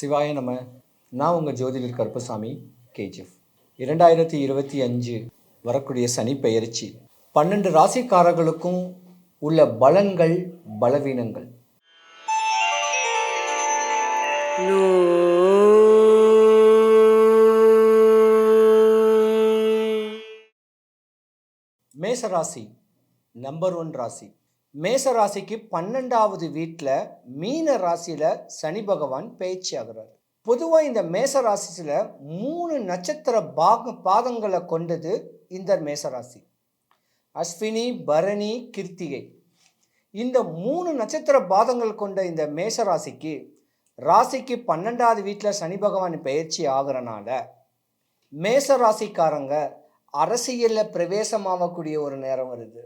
சிவாய நம்ம நான் உங்கள் ஜோதிடர் கருப்பசாமி கேஜிஎஃப். இரண்டாயிரத்தி இருபத்தி அஞ்சு வரக்கூடிய சனி பெயர்ச்சி. பன்னெண்டு ராசிக்காரர்களுக்கும் உள்ள பலன்கள் பலவீனங்கள். மேச ராசி நம்பர் ஒன் ராசி. மேச ராசிக்கு பன்னெண்டாவது வீட்டில் மீன ராசியில் சனி பகவான் பயிற்சி ஆகிறார் பொதுவாக இந்த மேச ராசியில் மூணு நட்சத்திர பாக பாதங்களை கொண்டது இந்த மேசராசி. அஸ்வினி பரணி கிருத்திகை. இந்த மூணு நட்சத்திர பாதங்கள் கொண்ட இந்த மேச ராசிக்கு ராசிக்கு பன்னெண்டாவது வீட்டில் சனி பகவான் பயிற்சி ஆகிறனால மேச ராசிக்காரங்க அரசியலில் பிரவேசமாகக்கூடிய ஒரு நேரம் வருது.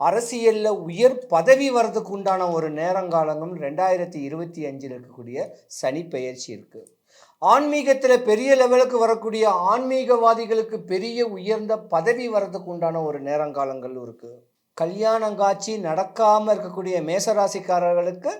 அரசியலில் உயர் பதவி வர்றதுக்கு உண்டான ஒரு நேரங்காலங்களும் ரெண்டாயிரத்தி இருபத்தி அஞ்சில் இருக்கக்கூடிய சனி பெயர்ச்சி இருக்குது ஆன்மீகத்தில் பெரிய லெவலுக்கு வரக்கூடிய ஆன்மீகவாதிகளுக்கு பெரிய உயர்ந்த பதவி வர்றதுக்கு உண்டான ஒரு நேரங்காலங்கள் இருக்குது கல்யாணங்காட்சி நடக்காமல் இருக்கக்கூடிய மேசராசிக்காரர்களுக்கு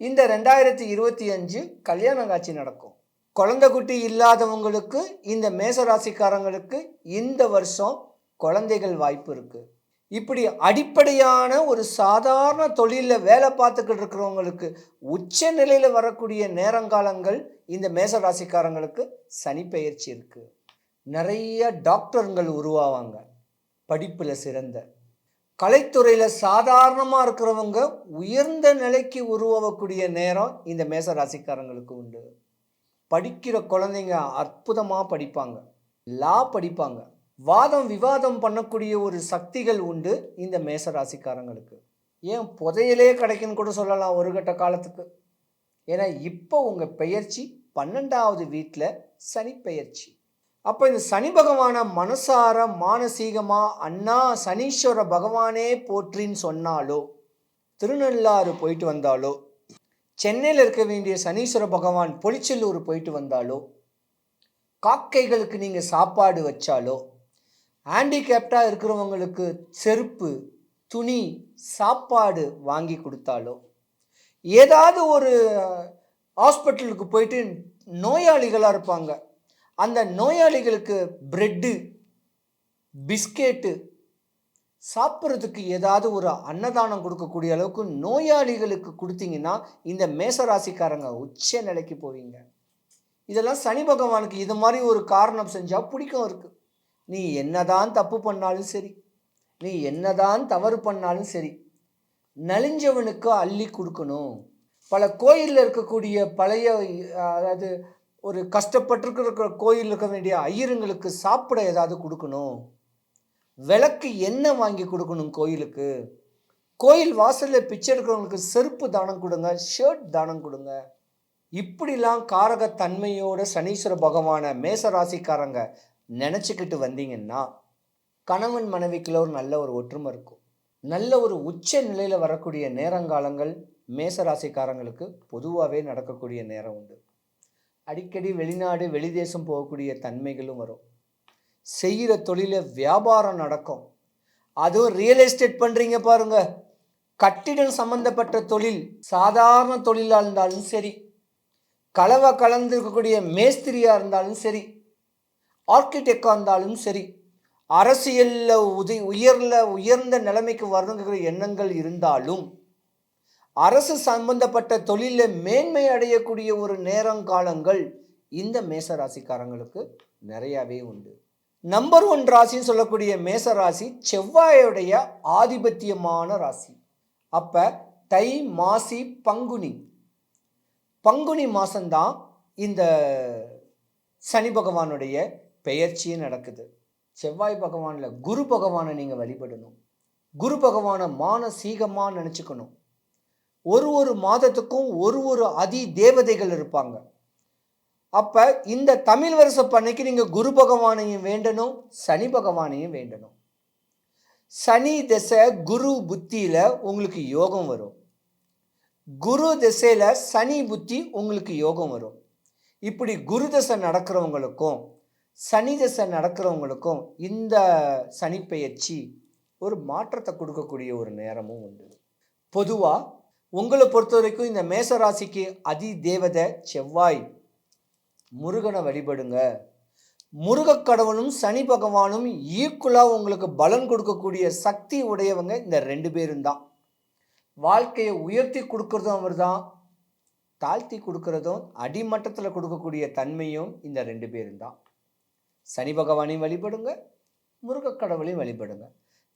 இந்த ரெண்டாயிரத்தி இருபத்தி அஞ்சு கல்யாணங்காட்சி நடக்கும். குழந்தை குட்டி இல்லாதவங்களுக்கு இந்த மேசராசிக்காரங்களுக்கு இந்த வருஷம் குழந்தைகள் வாய்ப்பு இருக்குது இப்படி அடிப்படையான ஒரு சாதாரண தொழிலில் வேலை பார்த்துக்கிட்டு இருக்கிறவங்களுக்கு உச்ச நிலையில் வரக்கூடிய நேரங்காலங்கள் இந்த மேசராசிக்காரங்களுக்கு சனி பயிற்சி இருக்குது நிறைய டாக்டருங்கள் உருவாவாங்க. படிப்பில் சிறந்த. கலைத்துறையில் சாதாரணமாக இருக்கிறவங்க உயர்ந்த நிலைக்கு உருவாகக்கூடிய நேரம் இந்த மேசராசிக்காரங்களுக்கு உண்டு. படிக்கிற குழந்தைங்க அற்புதமாக படிப்பாங்க. லா படிப்பாங்க. வாதம் விவாதம் பண்ணக்கூடிய ஒரு சக்திகள் உண்டு இந்த மேசராசிக்காரங்களுக்கு. ஏன் புதையலே கிடைக்குன்னு கூட சொல்லலாம் ஒரு கட்ட காலத்துக்கு. ஏன்னா இப்போ உங்கள் பெயர்ச்சி பன்னெண்டாவது வீட்டில் சனி பெயர்ச்சி. அப்போ இந்த சனி பகவானை மனசார மானசீகமாக அண்ணா சனீஸ்வர பகவானே போற்றின்னு சொன்னாலோ திருநள்ளாறு போயிட்டு வந்தாலோ சென்னையில் இருக்க வேண்டிய சனீஸ்வர பகவான் பொலிச்செல்லூர் போயிட்டு வந்தாலோ காக்கைகளுக்கு நீங்கள் சாப்பாடு வச்சாலோ ஹேண்டிகேப்டாக இருக்கிறவங்களுக்கு செருப்பு துணி சாப்பாடு வாங்கி கொடுத்தாலோ? ஏதாவது ஒரு ஹாஸ்பிட்டலுக்கு போயிட்டு நோயாளிகளாக இருப்பாங்க. அந்த நோயாளிகளுக்கு பிரெட்டு பிஸ்கெட்டு சாப்பிட்றதுக்கு ஏதாவது ஒரு அன்னதானம் கொடுக்கக்கூடிய அளவுக்கு நோயாளிகளுக்கு கொடுத்தீங்கன்னா இந்த மேசராசிக்காரங்க உச்ச நிலைக்கு போவீங்க. இதெல்லாம் சனி பகவானுக்கு இது மாதிரி ஒரு காரணம் செஞ்சால் பிடிக்கும் இருக்குது நீ என்னதான் தப்பு பண்ணாலும் சரி நீ என்னதான் தவறு பண்ணாலும் சரி நலிஞ்சவனுக்கு அள்ளி கொடுக்கணும். பல கோயிலில் இருக்கக்கூடிய பழைய அதாவது ஒரு கஷ்டப்பட்டிருக்கிற கோயில் இருக்க வேண்டிய ஐயருங்களுக்கு சாப்பிட ஏதாவது கொடுக்கணும். விளக்கு எண்ணெய் வாங்கி கொடுக்கணும் கோயிலுக்கு. கோயில் வாசலில் பிச்சை எடுக்கிறவங்களுக்கு செருப்பு தானம் கொடுங்க ஷர்ட் தானம் கொடுங்க. இப்படிலாம் காரகத்தன்மையோட சனீஸ்வர பகவானை மேசராசிக்காரங்க நினச்சிக்கிட்டு வந்தீங்கன்னா கணவன் மனைவிக்குள்ள ஒரு நல்ல ஒரு ஒற்றுமை இருக்கும். நல்ல ஒரு உச்ச நிலையில் வரக்கூடிய நேரங்காலங்கள் மேசராசிக்காரங்களுக்கு பொதுவாகவே நடக்கக்கூடிய நேரம் உண்டு. அடிக்கடி வெளிநாடு வெளிதேசம் போகக்கூடிய தன்மைகளும் வரும். செய்கிற தொழில வியாபாரம் நடக்கும். அதுவும் ரியல் எஸ்டேட் பண்ணுறீங்க பாருங்க. கட்டிடம் சம்பந்தப்பட்ட தொழில் சாதாரண தொழிலாக இருந்தாலும் சரி கலவை கலந்து இருக்கக்கூடிய மேஸ்திரியாக இருந்தாலும் சரி ஆர்கிடெக்டாக இருந்தாலும் சரி அரசியலில் உதி உயர்ல உயர்ந்த நிலைமைக்கு வரணுங்கிற எண்ணங்கள் இருந்தாலும் அரசு சம்பந்தப்பட்ட தொழிலில் மேன்மை அடையக்கூடிய ஒரு நேரங்காலங்கள் இந்த மேச ராசிக்காரங்களுக்கு நிறையாவே உண்டு. நம்பர் ஒன் ராசின்னு சொல்லக்கூடிய மேச ராசி செவ்வாயுடைய ஆதிபத்தியமான ராசி. அப்போ தை மாசி பங்குனி. பங்குனி மாதம்தான் இந்த சனி பகவானுடைய பெயர்ச்சியே நடக்குது. செவ்வாய் பகவானில் குரு பகவானை நீங்கள் வழிபடணும். குரு பகவானை மானசீகமாக நினச்சிக்கணும். ஒரு ஒரு மாதத்துக்கும் ஒரு ஒரு அதி தேவதைகள் இருப்பாங்க. அப்போ இந்த தமிழ் வருஷ பண்ணைக்கு நீங்கள் குரு பகவானையும் வேண்டணும் சனி பகவானையும் வேண்டணும். சனி திசை குரு புத்தியில் உங்களுக்கு யோகம் வரும். குரு திசையில் சனி புத்தி உங்களுக்கு யோகம் வரும். இப்படி குரு தசை நடக்கிறவங்களுக்கும் சனி தசை நடக்கிறவங்களுக்கும் இந்த சனிப்பெயர்ச்சி ஒரு மாற்றத்தை கொடுக்கக்கூடிய ஒரு நேரமும் உண்டு. பொதுவாக உங்களை பொறுத்த வரைக்கும் இந்த மேச ராசிக்கு அதி தேவதை செவ்வாய். முருகனை வழிபடுங்க. முருகக் கடவுளும் சனி பகவானும் ஈக்குவலாக உங்களுக்கு பலன் கொடுக்கக்கூடிய சக்தி உடையவங்க இந்த ரெண்டு பேரும் தான். வாழ்க்கையை உயர்த்தி கொடுக்கறதும் அவர் தான் தாழ்த்தி கொடுக்கறதும் அடிமட்டத்தில் கொடுக்கக்கூடிய தன்மையும் இந்த ரெண்டு பேரும் தான். சனி பகவானையும் வழிபடுங்க முருகக்கடவுளையும் வழிபடுங்க.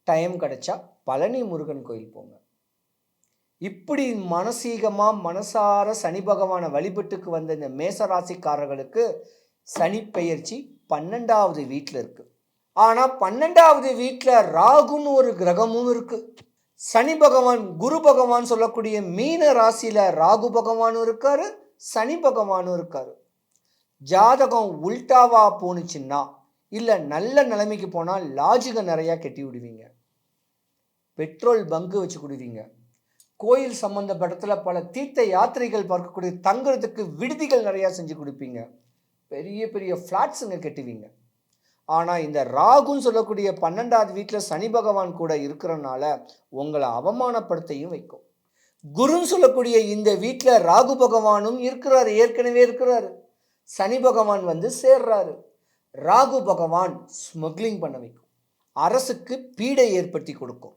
டைம் கிடைச்சா பழனி முருகன் கோயில் போங்க. இப்படி மனசீகமாக மனசார சனி பகவானை வழிபட்டுக்கு வந்த இந்த மேசராசிக்காரர்களுக்கு சனி பெயர்ச்சி பன்னெண்டாவது வீட்டில் இருக்குது ஆனால் பன்னெண்டாவது வீட்டில் ராகுன்னு ஒரு கிரகமும் இருக்குது சனி பகவான் குரு பகவான் சொல்லக்கூடிய மீன ராசியில் ராகு பகவானும் இருக்காரு சனி பகவானும் இருக்காரு. ஜாதகம் உல்டாவா போணுச்சுன்னா இல்லை நல்ல நிலைமைக்கு போனால் லாஜிகை நிறையா கட்டி விடுவீங்க. பெட்ரோல் பங்கு வச்சு கொடுவீங்க. கோயில் சம்பந்தப்பட்டத்துல பல தீர்த்த யாத்திரைகள் பார்க்கக்கூடிய தங்குறதுக்கு விடுதிகள் நிறையா செஞ்சு கொடுப்பீங்க. பெரிய பெரிய ஃப்ளாட்ஸுங்க கட்டுவீங்க. ஆனால் இந்த ராகுன்னு சொல்லக்கூடிய பன்னெண்டாவது வீட்டில் சனி பகவான் கூட இருக்கிறனால உங்களை அவமானப்படுத்தையும் வைக்கும். குருன்னு சொல்லக்கூடிய இந்த வீட்டில் ராகு பகவானும் இருக்கிறார் ஏற்கனவே இருக்கிறாரு. சனி பகவான் வந்து சேர்றாரு. ராகு பகவான் ஸ்மக்லிங் பண்ண வைக்கும். அரசுக்கு பீடை ஏற்படுத்தி கொடுக்கும்.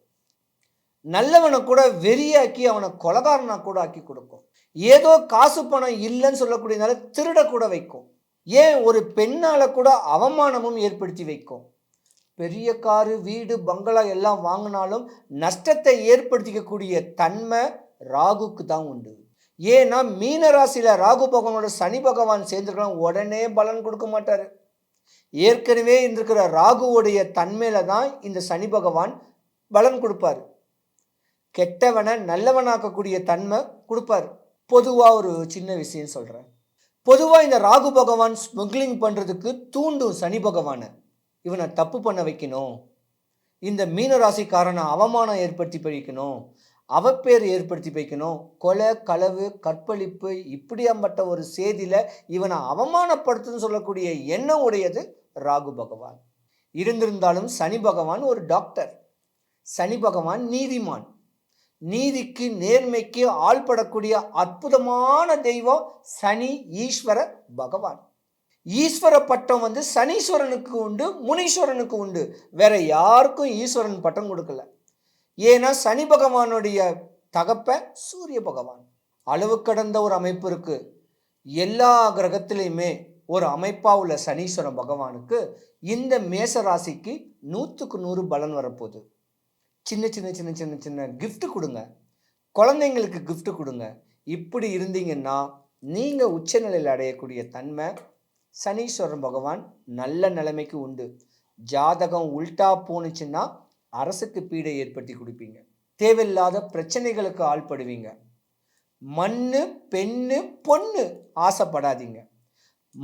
நல்லவனை கூட வெறியாக்கி அவனை கொலகாரனா கூட ஆக்கி கொடுக்கும். ஏதோ காசு பணம் இல்லைன்னு சொல்லக்கூடியனால திருட கூட வைக்கும். ஏன்? ஒரு பெண்ணால் கூட அவமானமும் ஏற்படுத்தி வைக்கும். பெரிய காரு வீடு பங்களா எல்லாம் வாங்கினாலும் நஷ்டத்தை ஏற்படுத்திக்கக்கூடிய தன்மை ராகுக்கு தான் உண்டு. ஏன்னா மீன ராசியில் ராகு பகவானோட சனி பகவான் சேர்ந்துருக்கலாம் உடனே பலன் கொடுக்க மாட்டார். ஏற்கனவே இருந்திருக்கிற ராகுவோடைய தன்மையில தான் இந்த சனி பகவான் பலன் கொடுப்பாரு. கெட்டவனை நல்லவனாக்கக்கூடிய தன்மை கொடுப்பாரு. பொதுவாக ஒரு சின்ன விஷயம் சொல்கிறேன் பொதுவாக இந்த ராகு பகவான் ஸ்மக்லிங் பண்ணுறதுக்கு தூண்டும் சனி பகவானை. இவனை தப்பு பண்ண வைக்கணும். இந்த மீன ராசிக்காரனை அவமானம் ஏற்படுத்தி வைக்கணும் அவப்பேர் ஏற்படுத்தி வைக்கணும். கொலை களவு கற்பழிப்பு இப்படியாம்பட்ட ஒரு செய்தியில் இவனை அவமானப்படுத்துன்னு சொல்லக்கூடிய எண்ணம் உடையது ராகு பகவான். இருந்திருந்தாலும் சனி பகவான் ஒரு டாக்டர் சனி பகவான் நீதிமான். நீதிக்கு நேர்மைக்கு ஆள்படக்கூடிய அற்புதமான தெய்வம் சனி ஈஸ்வர பகவான். ஈஸ்வர பட்டம் வந்து சனீஸ்வரனுக்கு உண்டு முனீஸ்வரனுக்கு உண்டு. வேற யாருக்கும் ஈஸ்வரன் பட்டம் கொடுக்கல. ஏன்னா சனி பகவானுடைய தகப்ப சூரிய பகவான். அளவு கடந்த ஒரு அமைப்பு இருக்கு. எல்லா கிரகத்திலையுமே ஒரு அமைப்பா உள்ள சனீஸ்வரன் பகவானுக்கு இந்த மேச ராசிக்கு நூற்றுக்கு நூறு பலன் வரப்போகுது. சின்ன சின்ன சின்ன சின்ன சின்ன கிஃப்ட் கொடுங்க. குழந்தைங்களுக்கு கிஃப்ட் கொடுங்க. இப்படி இருந்தீங்கன்னா நீங்கள் உச்சநிலையில் அடையக்கூடிய தன்மை சனீஸ்வரன் பகவான் நல்ல நிலைமைக்கு உண்டு. ஜாதகம் உல்டா போணுச்சுன்னா அரசுக்கு பீடை ஏற்படுத்தி கொடுப்பீங்க. தேவையில்லாத பிரச்சனைகளுக்கு ஆள்படுவீங்க. மண்ணு பெண்ணு பொண்ணு ஆசைப்படாதீங்க.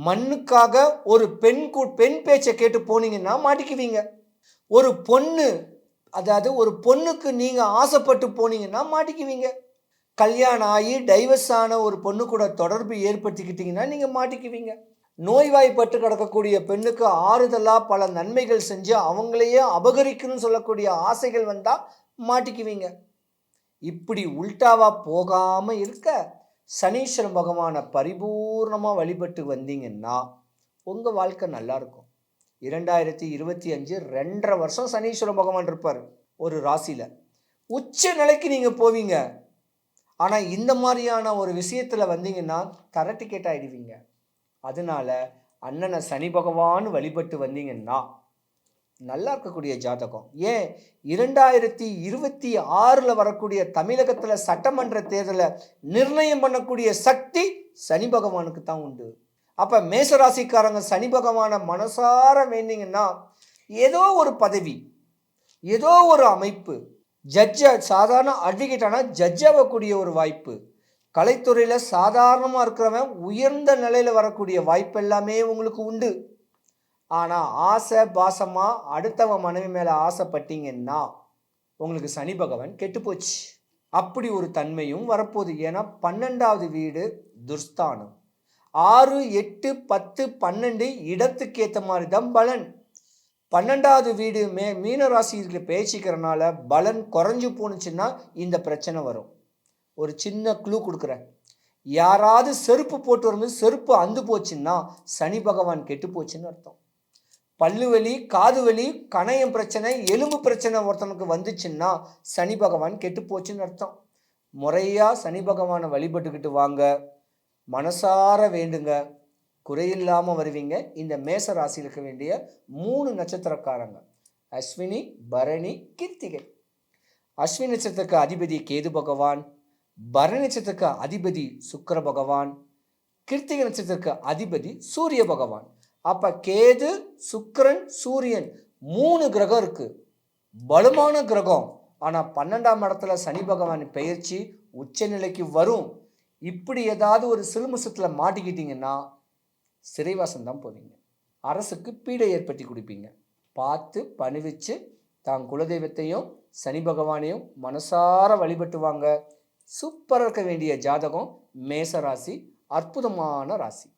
மண்ணுக்காக ஒரு பெண் கூ- பெண் பேச்சை கேட்டு போனீங்கன்னா மாட்டிக்குவீங்க. ஒரு பொண்ணு அதாவது ஒரு பொண்ணுக்கு நீங்கள் ஆசைப்பட்டு போனீங்கன்னா மாட்டிக்குவீங்க. கல்யாணம் ஆகி டைவர்ஸ் ஆன ஒரு பொண்ணு கூட தொடர்பு ஏற்படுத்திக்கிட்டீங்கன்னா நீங்கள் மாட்டிக்குவீங்க. நோய்வாய்ப்பட்டு கிடக்கக்கூடிய பெண்ணுக்கு ஆறுதலாக பல நன்மைகள் செஞ்சு அவங்களையே அபகரிக்கணும்னு சொல்லக்கூடிய ஆசைகள் வந்தால் மாட்டிக்குவீங்க. இப்படி உல்டாவாக போகாமல் இருக்க சனீஸ்வர பகவானை பரிபூர்ணமாக வழிபட்டு வந்தீங்கன்னா உங்கள் வாழ்க்கை நல்லா இருக்கும். இரண்டாயிரத்தி இருபத்தி அஞ்சு ரெண்டரை வருஷம் சனீஸ்வர பகவான் இருப்பார் ஒரு ராசியில். உச்ச நிலைக்கு நீங்கள் போவீங்க. ஆனால் இந்த மாதிரியான ஒரு விஷயத்தில் வந்தீங்கன்னா தர டிக்கெட் ஆகிடுவீங்க அதனால அண்ணனை சனி பகவான் வழிபட்டு வந்தீங்கன்னா நல்லா இருக்கக்கூடிய ஜாதகம். ஏன்? இரண்டாயிரத்தி இருபத்தி ஆறில் வரக்கூடிய தமிழகத்தில் சட்டமன்ற தேர்தலை நிர்ணயம் பண்ணக்கூடிய சக்தி சனி பகவானுக்கு தான் உண்டு. அப்போ மேசராசிக்காரங்க சனி பகவானை மனசார வேண்டிங்கன்னா ஏதோ ஒரு பதவி ஏதோ ஒரு அமைப்பு ஜட்ஜை சாதாரண அட்வொகேட் ஆனால் ஜட்ஜ் ஆகக்கூடிய ஒரு வாய்ப்பு கலைத்துறையில் சாதாரணமாக இருக்கிறவன் உயர்ந்த நிலையில் வரக்கூடிய வாய்ப்பு எல்லாமே உங்களுக்கு உண்டு. ஆனால் ஆசை பாசமாக அடுத்தவன் மனைவி மேலே ஆசைப்பட்டீங்கன்னா உங்களுக்கு சனி பகவான் கெட்டுப்போச்சு அப்படி ஒரு தன்மையும் வரப்போகுது. ஏன்னா பன்னெண்டாவது வீடு துர்ஸ்தானம். ஆறு எட்டு பத்து பன்னெண்டு இடத்துக்கு ஏற்ற மாதிரி தான் பலன். பன்னெண்டாவது வீடு மே மீன பேச்சிக்கிறனால பலன் குறைஞ்சு போணுச்சுன்னா இந்த பிரச்சனை வரும். ஒரு சின்ன க்ளூ கொடுக்குறேன். யாராவது செருப்பு போட்டு வரும்போது செருப்பு அந்து போச்சுன்னா சனி பகவான் கெட்டு போச்சுன்னு அர்த்தம். பல்லு வலி காது வலி கணையம் பிரச்சனை எலும்பு பிரச்சனை ஒருத்தனுக்கு வந்துச்சுன்னா சனி பகவான் கெட்டு போச்சுன்னு அர்த்தம். முறையாக சனி பகவானை வழிபட்டுக்கிட்டு வாங்க. மனசார வேண்டுங்க. குறையில்லாமல் வருவீங்க. இந்த மேச ராசியில் இருக்க வேண்டிய மூணு நட்சத்திரக்காரங்க. அஸ்வினி பரணி கீர்த்திகை. அஸ்வினி நட்சத்திரக்கு அதிபதி கேது பகவான். பரணி நட்சத்திரக்கு அதிபதி சுக்கிர பகவான் கிருத்திக நட்சத்திரக்கு அதிபதி சூரிய பகவான். அப்போ கேது சுக்கிரன் சூரியன் மூணு கிரகம் இருக்குது பலமான கிரகம். ஆனால் பன்னெண்டாம் இடத்துல சனி பகவான் பெயர்ச்சி உச்சநிலைக்கு வரும். இப்படி ஏதாவது ஒரு சிலுமிசத்தில் மாட்டிக்கிட்டீங்கன்னா சிறைவாசம் தான் போவீங்க. அரசுக்கு பீடை ஏற்படுத்தி கொடுப்பீங்க. பார்த்து பணிவிச்சு தான் குலதெய்வத்தையும் சனி பகவானையும் மனசார வழிபட்டு வாங்க சூப்பராக இருக்க வேண்டிய ஜாதகம் மேச ராசி அற்புதமான ராசி.